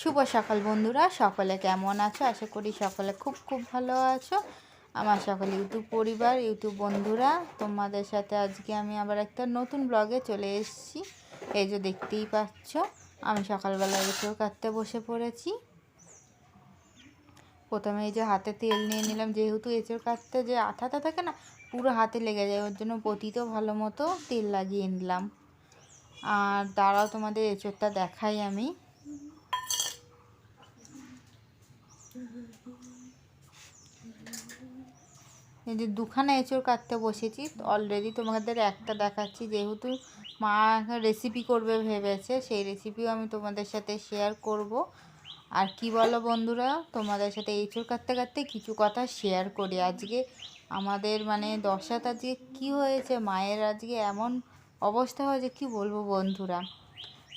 শুভ সকাল বন্ধুরা, সকলে কেমন আছো? আশা করি সকলে খুব খুব ভালো আছো। আমার সকল ইউটিউব পরিবার, ইউটিউব বন্ধুরা, তোমাদের সাথে আজকে আমি আবার একটা নতুন ব্লগে চলে এসেছি। এই যে দেখতেই পাচ্ছ, আমি সকালবেলা এঁচড় কাটতে বসে পড়েছি। প্রথমে এই যে হাতে তেল নিয়ে নিলাম, যেহেতু এঁচড় কাটতে যে আঠাটা থাকে না, পুরো হাতে লেগে যায়, ওর জন্য পতিতেও ভালো মতো তেল লাগিয়ে নিলাম। আর দাঁড়াও, তোমাদের এঁচড়টা দেখাই আমি। এই যে দুখানা এঁচড় কাটতে বসেছি অলরেডি তোমাদের একটা দেখাচ্ছি, যেহেতু মা রেসিপি করবে ভেবেছে, সেই রেসিপিও আমি তোমাদের সাথে শেয়ার করব। আর কি বলো বন্ধুরা, তোমাদের সাথে এঁচড় কাটতে কাটতে কিছু কথা শেয়ার করি। আজকে আমাদের মানে দশাত আজকে কী হয়েছে, মায়ের আজকে এমন অবস্থা হয়েছে, কি বলব বন্ধুরা?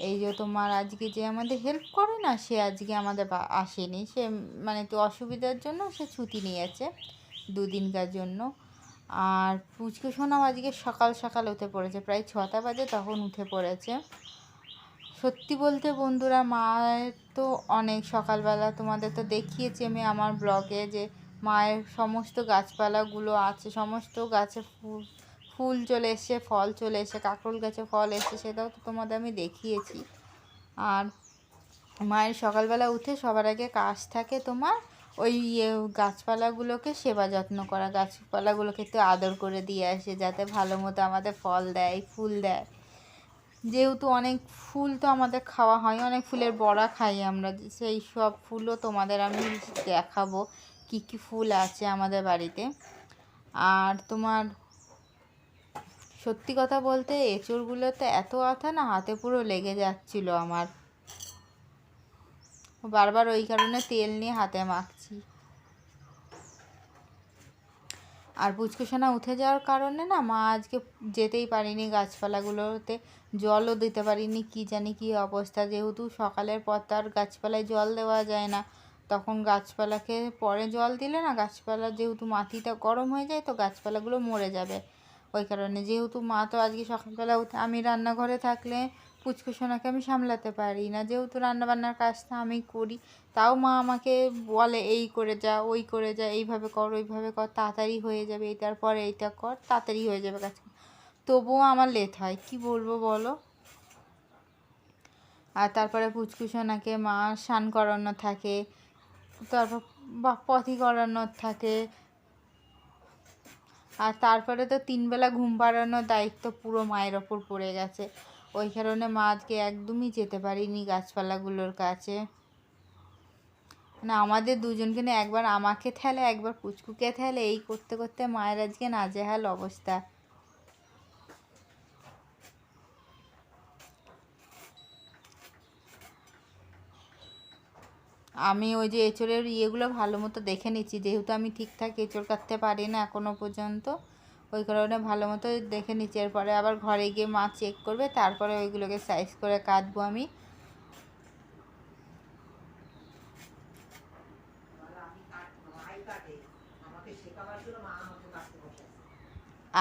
এই যে তোমার আজকে যে আমাদের হেল্প করে না, সে আজকে আমাদের আসেনি। সে মানে একটু অসুবিধার জন্য সে ছুটি নিয়েছে। দুদিনকার জন্য। আর পুচকে সোনাও আজকে সকাল সকাল উঠে পড়েছে, প্রায় ছটা বাজে তখন উঠে পড়েছে। সত্যি বলতে বন্ধুরা, মায়ের তো অনেক সকালবেলা, তোমাদের তো দেখিয়েছি আমি আমার ব্লগে যে মায়ের সমস্ত গাছপালাগুলো আছে, সমস্ত গাছে ফুল ফুল চলে এসছে, ফল চলে এসে কাঁকরোল গাছে ফল এসছে, সেটাও তো তোমাদের আমি দেখিয়েছি। আর মায়ের সকালবেলা উঠে সবার আগে কাজ থাকে তোমার ওই ইয়ে গাছপালাগুলোকে সেবা যত্ন করা, গাছপালাগুলোকে একটু আদর করে দিয়ে আসে যাতে ভালো মতো আমাদের ফল দেয়, ফুল দেয়। যেহেতু অনেক ফুল তো আমাদের খাওয়া হয়, অনেক ফুলের বড়া খাই আমরা। সেই সব ফুলও তোমাদের আমি দেখাবো কি কি ফুল আছে আমাদের বাড়িতে। আর তোমার সত্যি কথা বলতে এঁচড়গুলোতে এত আথা না, হাতে পুরো লেগে যাচ্ছিল আমার। বারবার ওই কারণে তেল নিয়ে হাতে মাখছি। আর পুচকুসোনা উঠে যাওয়ার কারণে না মা আজকে যেতেই পারিনি গাছপালাগুলোতে। জলও দিতে পারিনি, কি জানি কি অবস্থা। যেহেতু সকালের পর তো আর গাছপালায় জল দেওয়া যায় না, তখন গাছপালাকে পরে জল দিলে না গাছপালা যেহেতু মাটিটা গরম হয়ে যায় তো গাছপালাগুলো মরে যাবে। ওই কারণে যেহেতু মা তো আজকে সকালবেলা উঠে, আমি রান্নাঘরে থাকলে পুচকু সোনাকে আমি সামলাতে পারি না। যেহেতু রান্নাবান্নার কাজটা আমি করি, তাও মা আমাকে বলে, এই করে যা, ওই করে যা, এইভাবে কর, ওইভাবে কর, তাড়াতাড়ি হয়ে যাবে এইটার পরে এইটা কর, তাড়াতাড়ি হয়ে যাবে কাজ তবুও আমার লেট হয়, কি বলব বলো? আর তারপরে পুচকু সোনাকে মা স্নান করানো থাকে, তারপর বা পথি করানোর থাকে। আর তারপরে তো তিনবেলা ঘুম পাড়ানোর দায়িত্ব পুরো মায়ের ওপর পড়ে গেছে। ওই কারণে মা আজকে একদমই যেতে পারিনি গাছপালাগুলোর কাছে। মানে আমাদের দুজনকে নিয়ে একবার আমাকে ঠেলে, একবার পুচকুকে ঠেলে, এই করতে করতে মায়ের আজকে নাজেহাল অবস্থা। আমি ওই যে এঁচড়ের ইয়েগুলো ভালো মতো দেখে নিচ্ছি, যেহেতু আমি ঠিকঠাক এঁচড় কাটতে পারি না এখনও পর্যন্ত। ওই কারণে ভালো মতো দেখে নিচ্ছি। এরপরে আবার ঘরে গিয়ে মা চেক করবে, তারপরে ওইগুলোকে সাইজ করে কাটবো আমি।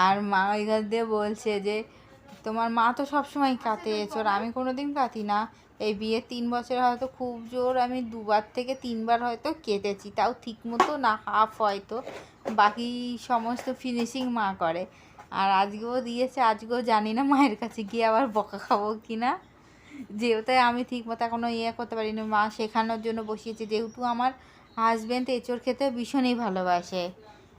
আর মা ওই দিয়ে বলছে যে, তোমার মা তো সবসময় কাটে এছর আমি কোনো দিন কাটি না। এই বিয়ে তিন বছরে হয়তো খুব জোর, আমি দুবার থেকে তিনবার হয়তো কেটেছি, তাও ঠিক মতো না হাফ হয়তো। বাকি সমস্ত ফিনিশিং মা করে। আর আজকেও দিয়েছে, আজকেও জানি না মায়ের কাছে গিয়ে আবার বকা খাব কি না যেহেতু আমি ঠিক মতো এখনও ইয়ে করতে পারিনি, মা শেখানোর জন্য বসিয়েছে। যেহেতু আমার হাজব্যান্ড এঁচড় খেতে ভীষণই ভালোবাসে।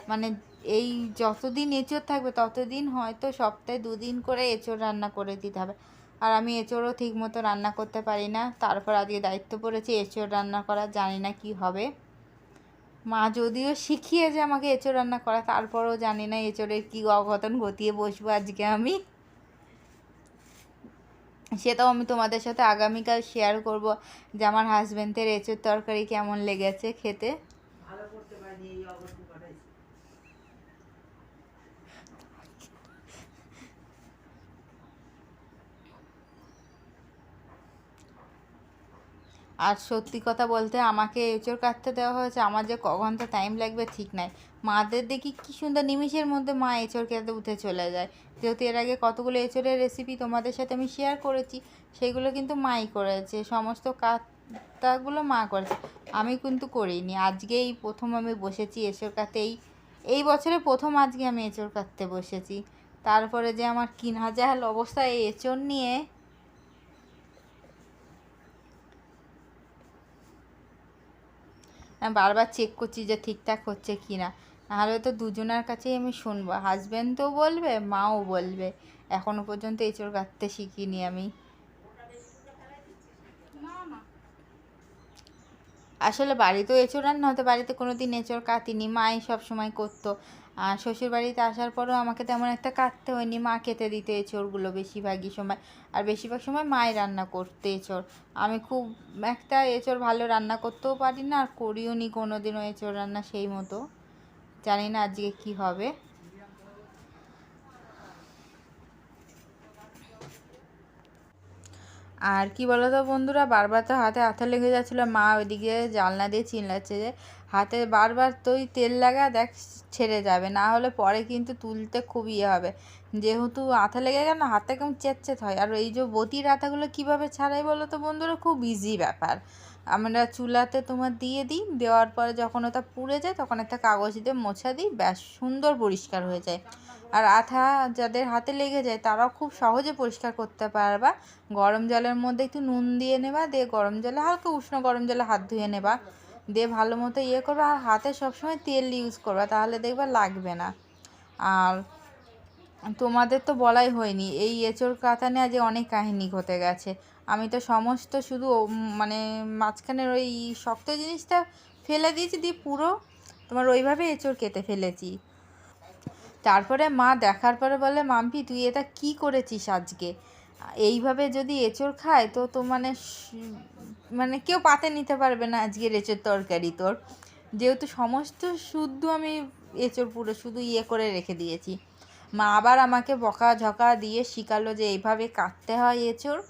মানে এই যতদিন এঁচড় থাকবে, ততদিন হয়তো সপ্তাহে দুদিন করে এঁচড় রান্না করে দিতে হবে। আর আমি এঁচড়ও ঠিক মতো রান্না করতে পারি না। তারপর আজকে দায়িত্ব পড়েছে এঁচড় রান্না করা, জানি না কি হবে। মা যদিও শিখিয়ে যে আমাকে এঁচড় রান্না করা, তারপরও জানি না এঁচড়ের কী অঘটন ঘটিয়ে বসবো আজকে আমি। সেটাও আমি তোমাদের সাথে আগামীকাল শেয়ার করব যে আমার হাজব্যান্ডের এঁচড় তরকারি কেমন লেগেছে খেতে। ভালো করতে অবস্থা আর সত্যি কথা বলতে আমাকে এঁচড় কাটতে দেওয়া হয়েছে। আমার যে ক টাইম লাগবে ঠিক নাই। মাদের দেখি কী সুন্দর নিমিষের মধ্যে মা এঁচড় খেতে উঠে চলে যায়। যেহেতু এর আগে কতগুলো এঁচড়ের রেসিপি তোমাদের সাথে আমি শেয়ার করেছি, সেগুলো কিন্তু মাই করেছে। সমস্ত কাজ ভর্তাগুলো মা করেছে। আমি কিন্তু করিনি। আজকে এই প্রথম আমি বসেছি এঁচড় কাটতে। এই এই বছরে প্রথম আজকে আমি এঁচড় কাটতে বসেছি। তারপরে যে আমার কি নাজাহাল অবস্থা এই এঁচড় নিয়ে বারবার চেক করছি যে ঠিকঠাক হচ্ছে কি না নাহলে তো দুজনের কাছেই আমি শুনব। হাজব্যান্ডও বলবে, মাও বলবে। এখনও পর্যন্ত এঁচড় কাটতে শিখিনি আমি। আসলে বাড়িতেও এঁচড় রান্না হতে, বাড়িতে কোনো দিন এঁচড় কাটিনি। মাই সব সময় করতো। আর শ্বশুর বাড়িতে আসার পরেও আমাকে তেমন একটা কাটতে হয়নি। মা কেটে দিতে এঁচড়গুলো বেশিরভাগই সময়। আর বেশিরভাগ সময় মাই রান্না করতে এঁচড় আমি খুব একটা এঁচড় ভালো রান্না করতেও পারি না, আর করিও নি কোনো দিনও এঁচড় রান্না সেই মতো। জানি না আজকে কি হবে। আর কি বলতো বন্ধুরা, বারবার তো হাতে আঠা লেগে যাচ্ছিল। মা ওইদিকে জানলা দিয়ে চিল্লাচ্ছে যে হাতে বারবার তুই তেল লাগা দেখ, ছেড়ে যাবে। না হলে পরে কিন্তু তুলতে খুব ইয়ে হবে। যেহেতু আঠা লেগে গেল, হাতে কেমন চেতচেত হয়। আর এই যে বতির আঠাগুলো কীভাবে ছাড়াই বলো তো বন্ধুরা, খুব ইজি ব্যাপার। আমরা চুলাতে তোমার দিয়ে দিই, দেওয়ার পরে যখন ওটা পুড়ে যায়, তখন একটা কাগজ দিয়ে মোছা দিই, ব্যাস, সুন্দর পরিষ্কার হয়ে যায়। আর আঠা যাদের হাতে লেগে যায়, তারাও খুব সহজে পরিষ্কার করতে পারবা। গরম জলের মধ্যে একটু নুন দিয়ে নেবা, দিয়ে গরম জলে, হালকা উষ্ণ গরম জলে হাত ধুয়ে নেবা। দিয়ে ভালো মতো ইয়ে করবা আর হাতে সবসময় তেল ইউজ করবা, তাহলে দেখবা লাগবে না। আর তোমাদের তো বলাই হয়নি, এই এঁচড় কাতা নিয়ে আজ অনেক কাহিনী ঘটে গেছে। আমি তো সমস্ত শুধু মানে মাঝখানের ওই শক্ত জিনিসটা ফেলে দিয়েছি দিয়ে পুরো তোমার ওইভাবে এঁচড় কেটে ফেলেছি। তারপরে মা দেখার পরে বলে, মাম্পি, তুই এটা কি করেছিস আজকে? এইভাবে যদি এঁচড় খায়, তো তো মানে মানে কেউ পাতে নিতে পারবে না আজকের এঁচড় তরকারি তোর। যেহেতু সমস্ত শুদ্ধ আমি এঁচড় পুরো শুধু ইয়ে করে রেখে দিয়েছি। মা আবার আমাকে বকা ঝকা দিয়ে শিখালো যে এইভাবে কাটতে হয় এঁচড়।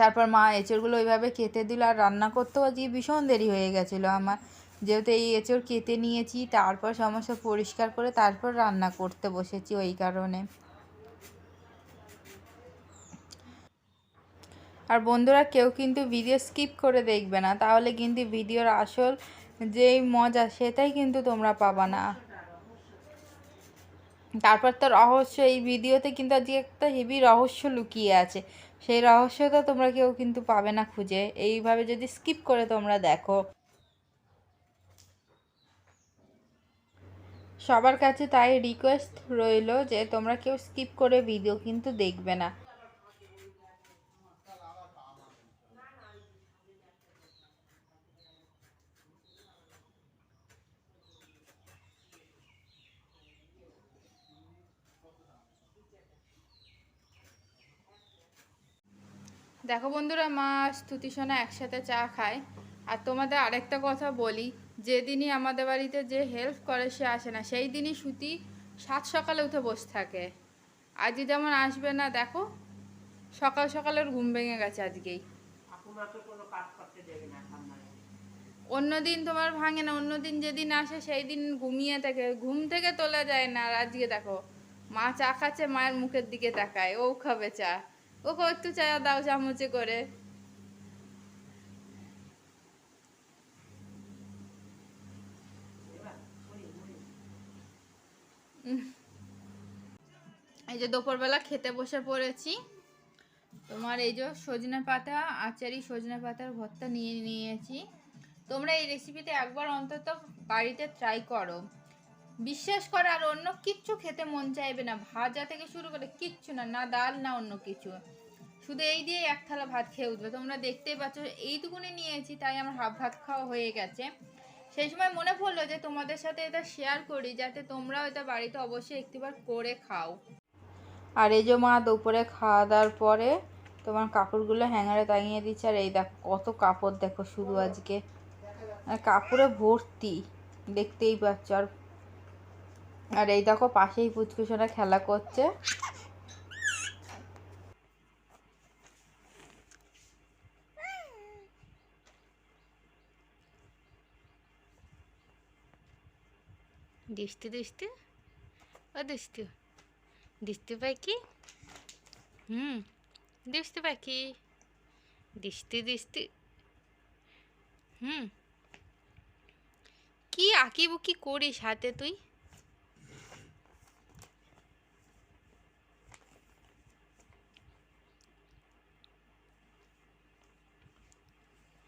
তারপর মা এঁচড়গুলো ওইভাবে কেটে দিল আর রান্না করতেও আজকে ভীষণ দেরি হয়ে গেছিল আমার। যেহেতু এই এঁচড় কেটে নিয়েছি, তারপর সমস্ত পরিষ্কার করে তারপর রান্না করতে বসেছি ওই কারণে। আর বন্ধুরা, কেউ কিন্তু ভিডিও স্কিপ করে দেখবে না। তাহলে কিন্তু ভিডিওর আসল যেই মজা, সেটাই কিন্তু তোমরা পাবা না। তারপর তো রহস্য, এই ভিডিওতে কিন্তু আজকে একটা হেভি রহস্য লুকিয়ে আছে। সেই রহস্যটা তোমরা কেউ কিন্তু পাবে না খুঁজে। এইভাবে যদি স্কিপ করে তোমরা দেখো। সবার কাছে তাই রিকোয়েস্ট রইল যে তোমরা কেউ স্কিপ করে ভিডিও কিন্তু দেখবে না। দেখো বন্ধুরা মা স্তুতি সোনা একসাথে চা খায়। আর তোমাদের আরেকটা কথা বলি যেদিনই আমাদের বাড়িতে যে হেল্প করে সে আসে না সেই দিনই সুতি সাত সকালে উঠে বসে থাকে। আজকে যেমন আসবে না দেখো সকাল সকালের ঘুম ভেঙে গেছে আজকেই। অন্যদিন তোমার ভাঙে না অন্যদিন যেদিন আসে সেই দিন ঘুমিয়ে থাকে। ঘুম থেকে তোলা যায় না। আর আজকে দেখো মা চা খাচ্ছে মায়ের মুখের দিকে তাকায়। ও খাবে চা। ওকে একটু চা দাও চামচে করে। এই যে দুপুরবেলা খেতে বসে পড়েছি। তোমার এই যে সজনে পাতা আচারি সজনে পাতার ভর্তা নিয়ে নিয়েছি। তোমরা এই রেসিপিতে একবার অন্তত বাড়িতে ট্রাই করো। বিশ্বাস করো, আর অন্য কিচ্ছু খেতে মন চাইবে না। ভাজা থেকে শুরু করে কিচ্ছু না না ডাল, না অন্য কিছু। শুধু এই দিয়ে এক থালা ভাত খেয়ে উঠবে। তোমরা দেখতেই পাচ্ছ, এইটুকুনি নিয়েছি, তাই আমার হাফ ভাত খাওয়া হয়ে গেছে। সেই সময় মনে পড়ল যে তোমাদের সাথে এটা শেয়ার করি, যাতে তোমরাও এটা বাড়িতে অবশ্যই একটিবার করে খাও। আর এই যে মা দুপুরে খাওয়া দাওয়ার পরে তোমার কাপড়গুলো হ্যাঙ্গারে টাঙিয়ে দিচ্ছে, আর এই দেখো কত কাপড় দেখো শুধু আজকে। আর কাপড়ে ভর্তি, দেখতেই পাচ্ছ। আর এই দেখো পাশেই পুচকুচোরা খেলা করছে। দিস্তি দিস্তি ও দিস্তি। দিস্তি পাখি? হুম দিস্তি পাখি। দিস্তি দিস্তি। হুম। কি আঁকি বুকি করিস হাতে তুই?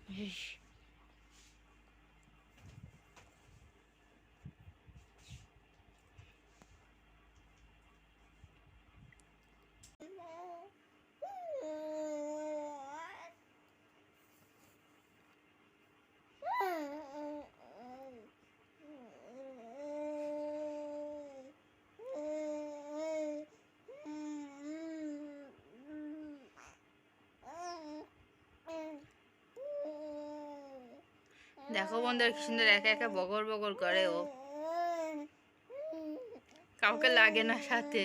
ইস, দেখো বন্ধুরা কি সুন্দর একা একা বগর বগর করে ও। কাউকে লাগে না সাথে।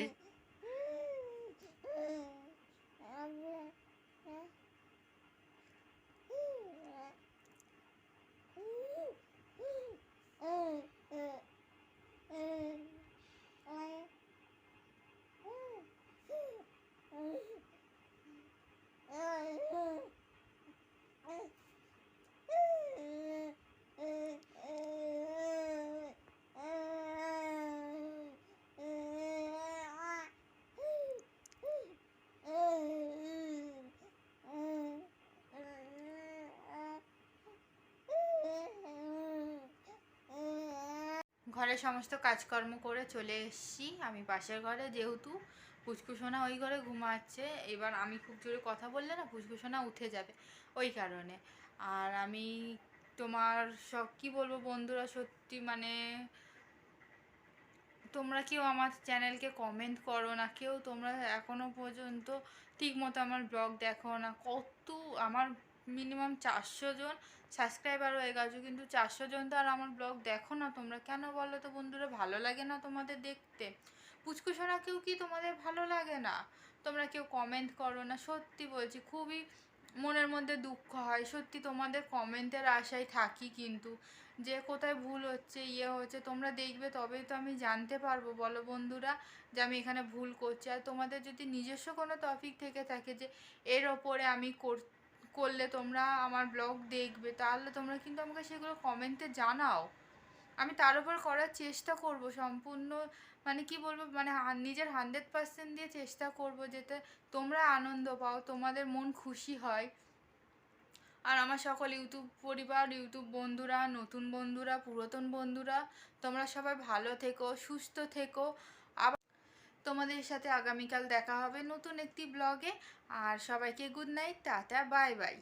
ঘরে সমস্ত কাজকর্ম করে চলে এসেছি। আমি পাশের ঘরে, যেহেতু পুচকুসোনা ওই ঘরে ঘুমাচ্ছে, এবার আমি খুব জোরে কথা বললে না পুচকুসোনা উঠে যাবে ওই কারণে। আর আমি তোমার সব, কি বলব বন্ধুরা, সত্যি মানে তোমরা কেউ আমার চ্যানেলকে কমেন্ট করো না, কেউ তোমরা এখনও পর্যন্ত ঠিক মতো আমার ব্লগ দেখো না। কত আমার মিনিমাম চারশো জন সাবস্ক্রাইবার হয়ে গেছো। কিন্তু চারশো জন তো আর আমার ব্লগ দেখো না তোমরা। কেন বলো তো বন্ধুরা, ভালো লাগে না তোমাদের দেখতে? পুচকুসোনা কেউ কি তোমাদের ভালো লাগে না? তোমরা কেউ কমেন্ট করো না। সত্যি বলছি, খুবই মনের মধ্যে দুঃখ হয়। সত্যি তোমাদের কমেন্টের আশায় থাকি কিন্তু। যে কোথায় ভুল হচ্ছে ইয়ে হচ্ছে, তোমরা দেখবে তবেই তো আমি জানতে পারব। বলো বন্ধুরা যে আমি এখানে ভুল করছি। আর তোমাদের যদি নিজস্ব কোনো টপিক থেকে থাকে যে এর ওপরে আমি কর করলে তোমরা আমার ব্লগ দেখবে, তাহলে তোমরা কিন্তু আমাকে সেগুলো কমেন্টে জানাও। আমি তার উপর করার চেষ্টা করব, সম্পূর্ণ মানে কি বলব মানে নিজের হান্ড্রেড পার্সেন্ট দিয়ে চেষ্টা করব যাতে তোমরা আনন্দ পাও, তোমাদের মন খুশি হয়। আর আমার সকল ইউটিউব পরিবার, ইউটিউব বন্ধুরা, নতুন বন্ধুরা, পুরাতন বন্ধুরা, তোমরা সবাই ভালো থেকো, সুস্থ থেকো। তোমাদের সাথে আগামীকাল দেখা হবে নতুন একটি ব্লগে আর সবাইকে good night tata bye bye